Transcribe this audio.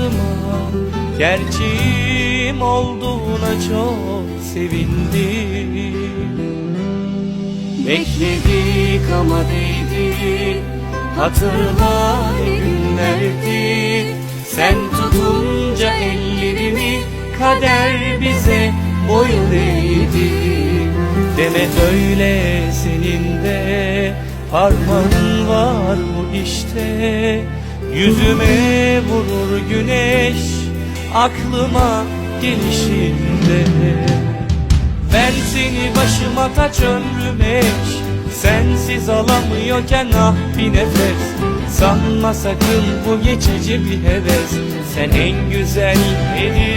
şansıma Gerçeğim olduğuna çok sevindim. Bekledik ama değdi Hatırla günlerdi. Sen tutunca ellerimi Kader bize boyun eğdi. Deme öyle senin de Parmağın var bu işte Yüzüme vurur güneş Aklıma gelişinde. Ben seni başıma taç ömrüm Sensiz alamıyorken ah bir nefes. Sanma sakın bu geçici bir heves Sen en güzel hediye